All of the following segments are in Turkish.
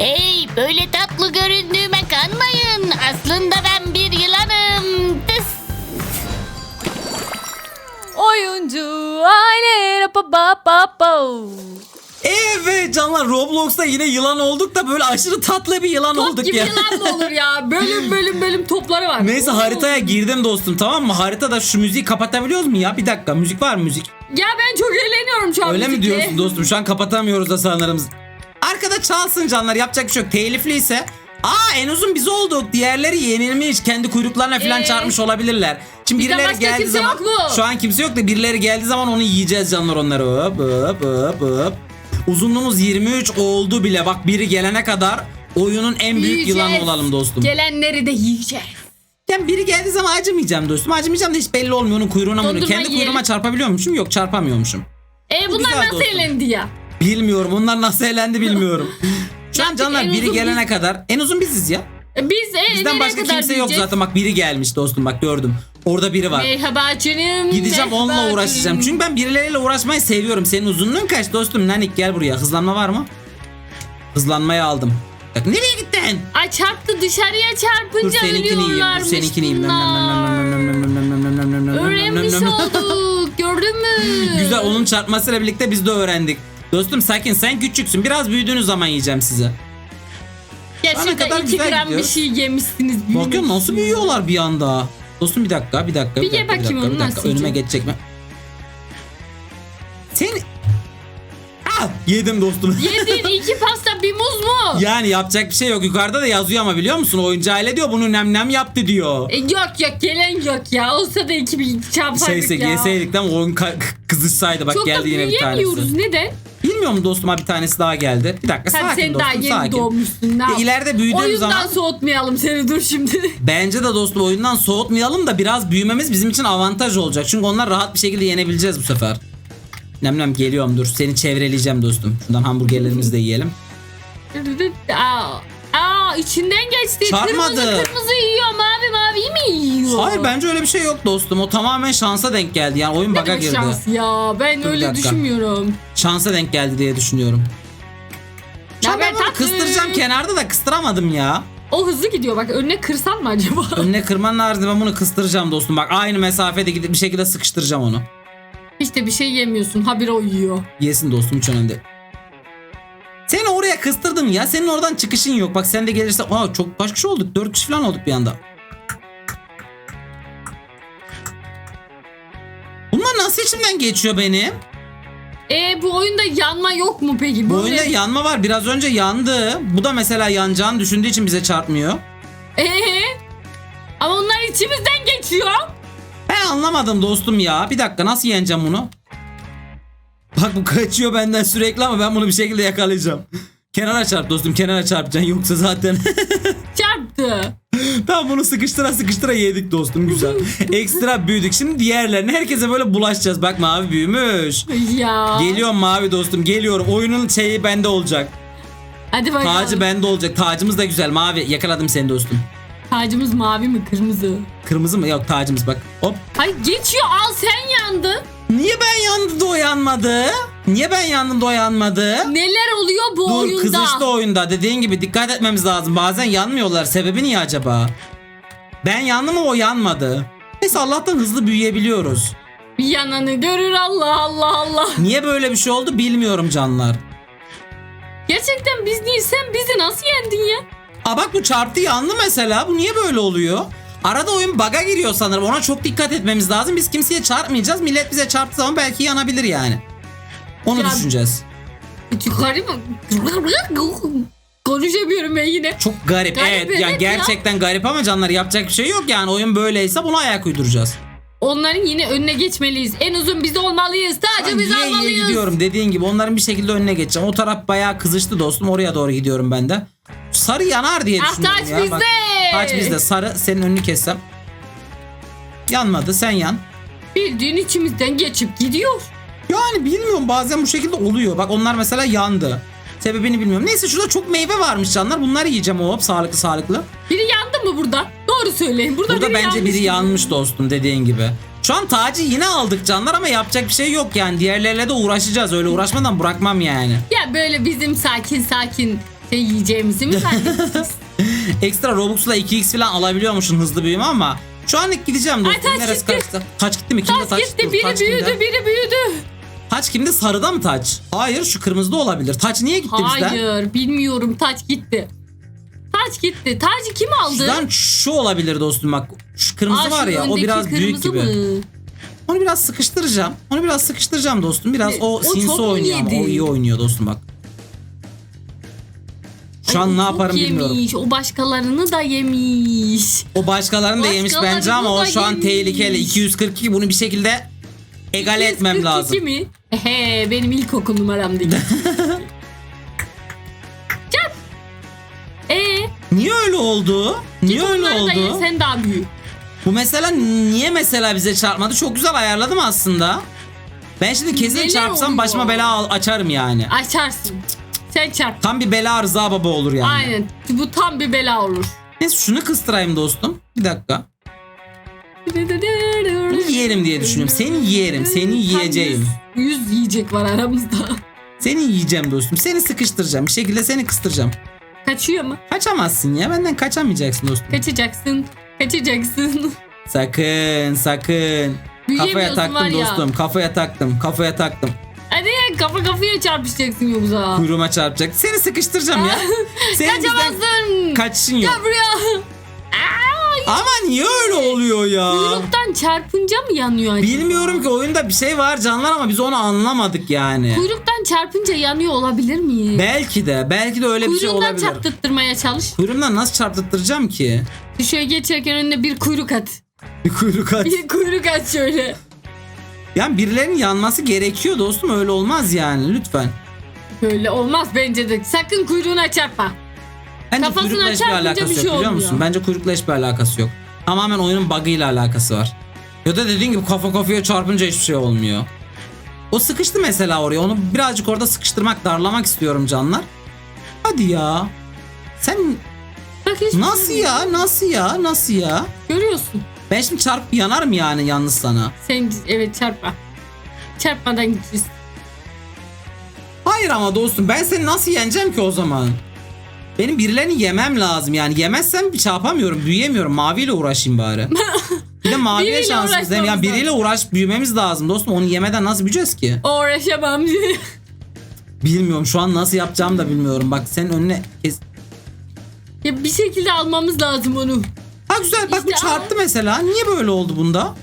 Hey böyle tatlı göründüğüme kanmayın. Aslında ben bir yılanım. Tıs. Oyuncu aile rapa ba ba ba. Evet canlar Roblox'ta yine yılan olduk da böyle aşırı tatlı bir yılan Top olduk gibi ya. yılan mı olur ya? Bölüm bölüm bölüm topları var. Neyse haritaya girdim dostum tamam mı? Haritada şu müziği kapatabiliyoruz mu ya? Bir dakika müzik var mı müzik? Ya ben çok eğleniyorum şu an Öyle mi müzikle. diyorsun dostum? Şu an kapatamıyoruz da sanırım. Arkada çalsın canlar yapacak bir şey yok. Telifli ise Aa en uzun biz olduk. Diğerleri yenilmiş. Kendi kuyruklarına falan Ee? çarpmış olabilirler. Şimdi Bizden birileri başka geldiği kimse zaman yok mu? şu an kimse yok da birileri geldiği zaman onu yiyeceğiz canlar onları. Hop hop hop hop. Uzunluğumuz 23 oldu bile. Bak biri gelene kadar oyunun en büyük Yiyeceğiz. yılanı olalım dostum. Gelenleri de yiyeceğiz. Yani biri geldiği zaman acımayacağım dostum. Acımayacağım da hiç belli olmuyor onun kuyruğuna mı? Dondurma Kendi yiyelim. kuyruğuma çarpabiliyormuşum. Yok çarpamıyormuşum. E bunlar güzel nasıl dostum. eğlendi ya? Bilmiyorum onlar nasıl eğlendi bilmiyorum. Şu an Yaptık, canlar en biri uzun gelene biz. kadar en uzun biziz ya. E Biz e, Bizden nereye başka kadar kimse yok diyeceğiz? zaten bak biri gelmiş dostum bak gördüm. Orada biri var. Merhaba canım. Gideceğim merhaba onunla uğraşacağım. canım. Çünkü ben birileriyle uğraşmayı seviyorum. Senin uzunluğun kaç dostum? Nanik gel buraya. Hızlanma var mı? Hızlanmayı aldım. Bak nereye gittin? Ay çarptı dışarıya Dur çarpınca seninkini yiyeyim. Dur ölüyorlarmış seninkini yiyeyim. bunlar. Öğrenmiş olduk gördün mü? Güzel onun çarpmasıyla birlikte biz de öğrendik. Dostum sakin sen küçüksün. Biraz büyüdüğünüz zaman yiyeceğim sizi. Gerçekten kadar 2 güzel gram bir şey yemişsiniz. büyümüş. Bakın nasıl büyüyorlar bir anda. Dostum bir dakika bir dakika. Bir ye dakika, bakayım dakika, onu bir dakika. nasıl Önüme geçecek mi? Sen... Ah, yedim dostum. Yediğin iki pasta bir muz mu? yani yapacak bir şey yok. Yukarıda da yazıyor ama biliyor musun? Oyuncu aile diyor bunu nem nem yaptı diyor. E, yok yok gelen yok ya. Olsa da iki bir çarpaydık Şeyse ya. yeseydik de oyun ka- kızışsaydı bak Çok da geldi yine bir büyüyemiyoruz. tanesi. Neden? Bilmiyorum dostum ha bir tanesi daha geldi. Bir dakika Tabii sakin sen daha yeni sakin. doğmuşsun. Ne Ya yap- ileride büyüdüğüm Oyundan zaman soğutmayalım seni dur şimdi. bence de dostum oyundan soğutmayalım da biraz büyümemiz bizim için avantaj olacak. Çünkü onlar rahat bir şekilde yenebileceğiz bu sefer. Nem nem geliyorum dur seni çevreleyeceğim dostum. Şundan hamburgerlerimizi de yiyelim. aa, içinden geçti. Çarpmadı. Kırmızı kırmızı yiyor. Mavi mavi mi yiyor? Hayır bence öyle bir şey yok dostum. O tamamen şansa denk geldi. Yani oyun Ne bug'a demek girdi. şans ya. Ben Dur bir öyle dakika. düşünmüyorum. Şansa denk geldi diye düşünüyorum. Ya ben tatlım. kıstıracağım kenarda da kıstıramadım ya. O hızlı gidiyor bak önüne kırsan mı acaba? Önüne kırman lazım ben bunu kıstıracağım dostum. Bak aynı mesafede gidip bir şekilde sıkıştıracağım onu. işte bir şey yemiyorsun. Habire o yiyor. Yesin dostum hiç önemli değil. Oraya kıstırdım ya. Senin oradan çıkışın yok. Bak sen de gelirse aa çok kaç kişi olduk? 4 kişi falan olduk bir anda. Bunlar nasıl içimden geçiyor benim? E bu oyunda yanma yok mu peki? Bu Böyle- oyunda yanma var. Biraz önce yandı. Bu da mesela yanacağını düşündüğü için bize çarpmıyor. Ee? Ama onlar içimizden geçiyor. Ben anlamadım dostum ya. Bir dakika nasıl yeneceğim bunu? Bak bu kaçıyor benden sürekli ama ben bunu bir şekilde yakalayacağım. Kenara çarp dostum kenara çarpacaksın yoksa zaten Çarptı. Tamam bunu sıkıştıra sıkıştıra yedik dostum güzel. Ekstra büyüdük. Şimdi diğerlerine herkese böyle bulaşacağız. Bak mavi büyümüş. Ya. Geliyorum mavi dostum geliyorum. Oyunun şeyi bende olacak. Hadi bakalım. Tacı bende olacak. Tacımız da güzel mavi. Yakaladım seni dostum. Tacımız mavi mi kırmızı? Kırmızı mı? Yok tacımız bak. Hop. Hayır geçiyor al sen yandın. Niye ben yandı da o yanmadı? Niye ben yandım da o yanmadı? Neler oluyor bu Dur oyunda? kızıştı oyunda. Dediğin gibi dikkat etmemiz lazım. Bazen yanmıyorlar. Sebebi niye acaba? Ben yandım ama o yanmadı. Neyse Allah'tan hızlı büyüyebiliyoruz. Bir yananı görür Allah Allah Allah. Niye böyle bir şey oldu bilmiyorum canlar. Gerçekten biz değil sen bizi nasıl yendin ya? Aa bak bu çarptı yandı mesela. Bu niye böyle oluyor? Arada oyun bug'a giriyor sanırım. Ona çok dikkat etmemiz lazım. Biz kimseye çarpmayacağız. Millet bize çarptığı zaman belki yanabilir yani. Onu Ya- düşüneceğiz. Yukarı mı? Konuşamıyorum ben yine. Çok garip. Garip, evet, evet yani ya. gerçekten garip ama canlar yapacak bir şey yok yani. Oyun böyleyse buna ayak uyduracağız. Onların yine önüne geçmeliyiz. En uzun biz olmalıyız. Ben biz yiye yiye almalıyız. gidiyorum dediğin gibi. Onların bir şekilde önüne geçeceğim. O taraf bayağı kızıştı dostum. Oraya doğru gidiyorum ben de. Sarı yanar diye düşünüyorum taç ya. bizde. Taç bizde. Sarı senin önünü kessem. Yanmadı sen yan. Bildiğin içimizden geçip gidiyor. Yani bilmiyorum bazen bu şekilde oluyor. Bak onlar mesela yandı. Sebebini bilmiyorum. Neyse şurada çok meyve varmış canlar. Bunları yiyeceğim hop sağlıklı sağlıklı. Biri yandı mı burada? Doğru söyleyin. Burada, Burada biri bence yanmış biri yanmış dostum dediğin gibi. Şu an tacı yine aldık canlar ama yapacak bir şey yok yani. Diğerleriyle de uğraşacağız. Öyle uğraşmadan bırakmam yani. Ya böyle bizim sakin sakin Sen yiyeceğimizi mi zannediyorsun? Ekstra Robux'la 2x falan alabiliyormuşsun hızlı büyüme ama şu anlık gideceğim dostum. taç Neresi gitti. kaçtı? Taç gitti mi? Kimde Taç taç? gitti Dur, biri taç büyüdü kimde? biri büyüdü. Taç kimde? Sarıda mı taç? Hayır şu kırmızıda olabilir. Taç niye gitti bizden? Hayır bilmiyorum taç gitti. Taç gitti. Tacı kim aldı? Şuradan şu olabilir dostum bak. Şu kırmızı Aa, var ya o biraz büyük gibi. mı? Onu biraz sıkıştıracağım. Onu biraz sıkıştıracağım dostum. Biraz Ne? o, O sinsi oynuyor ama. O yedi? iyi oynuyor dostum bak. Şu an ne yaparım bilmiyorum. yemiş. O başkalarını da yemiş. O başkalarını da yemiş Başkalarını bence ama o da şu an yemiş. tehlikeli. 242 bunu bir şekilde egale etmem 142 lazım. mi? Ehe benim ilkokul numaram değil. Çak. Ee, Niye öyle oldu? Niye öyle onları da ye, oldu? sen daha büyük. Bu mesela niye mesela bize çarpmadı? Çok güzel ayarladım aslında. Ben şimdi kesin Neler çarpsam oluyor? başıma bela al- açarım yani. Açarsın. Sen çarp. Tam bir bela rıza baba olur yani. Aynen. Bu tam bir bela olur. Neyse şunu kıstırayım dostum. Bir dakika. Bunu yerim diye düşünüyorum. Seni yerim. Seni yiyeceğim. Tam Yüz, yüz yiyecek var aramızda. Seni yiyeceğim dostum. Seni sıkıştıracağım. Bir şekilde seni kıstıracağım. Kaçıyor mu? Kaçamazsın ya. Benden kaçamayacaksın dostum. Kaçacaksın. Kaçacaksın. Sakın sakın. Kafaya taktım dostum. Kafaya taktım. Kafaya taktım. Hadi kafa kafaya çarpışacaksın yoksa. Kuyruğuma çarpacak. Seni sıkıştıracağım ya. Senin bizden Kaçamazsın. kaçışın yok. Aa, Ama niye öyle oluyor ya? Kuyruktan çarpınca mı yanıyor acaba? Bilmiyorum ki oyunda bir şey var canlar ama biz onu anlamadık yani. Kuyruktan çarpınca yanıyor olabilir mi? Belki de. Belki de öyle bir şey Kuyruğundan olabilir. çarptırtmaya çalış. Kuyruğumdan nasıl çarptırtacağım ki? Şöyle geçerken önüne bir kuyruk at. Bir kuyruk at. Bir kuyruk at şöyle. Yani birilerinin yanması gerekiyor dostum öyle olmaz yani lütfen. Böyle olmaz bence de. Sakın kuyruğuna çarpma. Bence Kafasına kuyrukla hiçbir çarpınca alakası bir yok şey biliyor olmuyor. musun? Bence kuyrukla hiçbir alakası yok. Tamamen oyunun bug'ıyla alakası var. Ya da dediğin gibi kafa kafaya çarpınca hiçbir şey olmuyor. O sıkıştı mesela oraya. Onu birazcık orada sıkıştırmak, darlamak istiyorum canlar. Hadi ya. Sen Bak hiç nasıl ya? Nasıl ya? Nasıl ya? Görüyorsun. Ben şimdi çarpıp yanarım yani yalnız sana. Sen evet çarpma. Çarpmadan gideceğiz. Hayır ama dostum ben seni nasıl yeneceğim ki o zaman? Benim birilerini yemem lazım yani yemezsem bir şey büyüyemiyorum maviyle uğraşayım bari. Bir de maviye Biriyle şansımız değil mi? Yani biriyle uğraş büyümemiz lazım dostum onu yemeden nasıl büyüyeceğiz ki? Uğraşamam. Bilmiyorum şu an nasıl yapacağımı da bilmiyorum bak senin önüne kes... ya bir şekilde almamız lazım onu. Güzel bak bu İşte çarptı mesela niye böyle oldu bunda?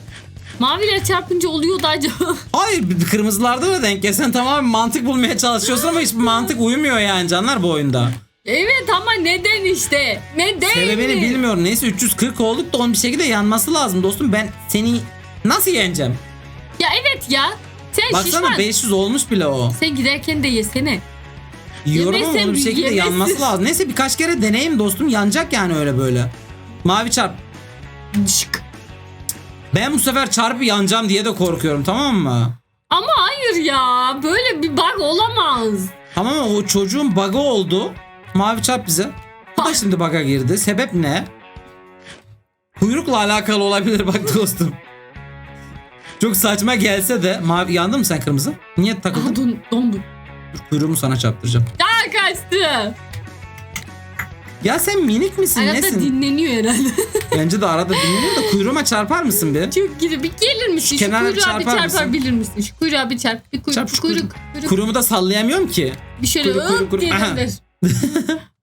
Maviyle çarpınca oluyordu acaba. Hayır bir- kırmızılarda da denk gelsen tamamen mantık bulmaya çalışıyorsun ama hiçbir mantık uymuyor yani canlar bu oyunda. evet ama neden işte? Neden Sebebini mi? bilmiyorum. Neyse 340 olduk da onun bir şekilde yanması lazım dostum. Ben seni nasıl yeneceğim? Ya evet ya. Sen Baksana şişman. 500 olmuş bile o. Sen giderken de yesene. Yiyorum ama onun bir şekilde yemezsin. yanması lazım. Neyse birkaç kere deneyim dostum. Yanacak yani öyle böyle. Mavi çarp. Şık. Ben bu sefer çarpı yanacağım diye de korkuyorum tamam mı? Ama hayır ya. Böyle bir bug olamaz. Tamam ama o çocuğun bug'ı oldu. Mavi çarp bize. Bu da şimdi bug'a girdi. Sebep ne? Kuyrukla alakalı olabilir bak dostum. Çok saçma gelse de mavi yandı mı sen kırmızı? Niye takıldın? Aa, don, dondum. Dur, Kuyruğumu sana çarptıracağım. Aa kaçtı. Ya sen minik misin Arada nesin? dinleniyor herhalde. Bence de arada dinleniyor da kuyruğuma çarpar mısın bir? Çok gidi. Bir gelir misin? Şu, kenara bir kuyruğa bir çarpar çarpar mısın? bilir misin? Şu kuyruğa bir çarp. Bir kuyruk. Çarp şu kuyruk, kuyruk. kuyruk. Kuyruğumu da sallayamıyorum ki. Bir şöyle kuyruk, hop kuyruk, kuyruk. diye Aha. gönder.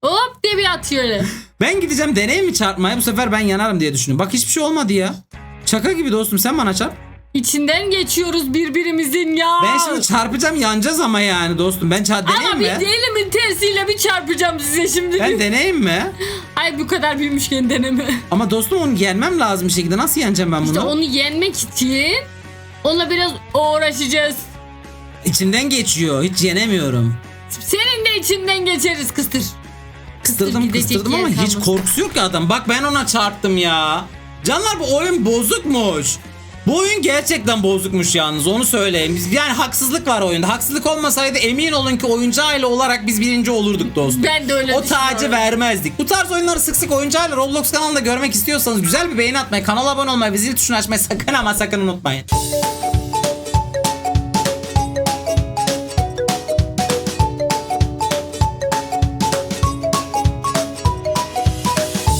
hop diye bir at şöyle. Ben gideceğim deneyim mi çarpmaya bu sefer ben yanarım diye düşünüyorum. Bak hiçbir şey olmadı ya. Şaka gibi dostum sen bana çarp. İçinden geçiyoruz birbirimizin ya. Ben şimdi çarpacağım yanacağız ama yani dostum. Ben çar deneyim Ama bir mi? elimin tersiyle bir çarpacağım size şimdi. Ben deneyim mi? Ay bu kadar büyümüşken deneme. Ama dostum onu yenmem lazım bir şekilde. Nasıl yeneceğim ben bunu? İşte onu yenmek için onunla biraz uğraşacağız. İçinden geçiyor. Hiç yenemiyorum. Senin de içinden geçeriz kıstır. Kıstırdım gidecek kıstırdım ama hiç korkusu yok ki adam. Bak ben ona çarptım ya. Canlar bu oyun bozukmuş. Bu oyun gerçekten bozukmuş yalnız onu söyleyeyim. Biz, yani haksızlık var oyunda. Haksızlık olmasaydı emin olun ki oyuncu aile olarak biz birinci olurduk dostum. Ben de öyle o tacı vermezdik. Bu tarz oyunları sık sık oyuncu aile Roblox kanalında görmek istiyorsanız güzel bir beğeni atmayı, kanala abone olmayı ve zil tuşunu açmayı sakın ama sakın unutmayın.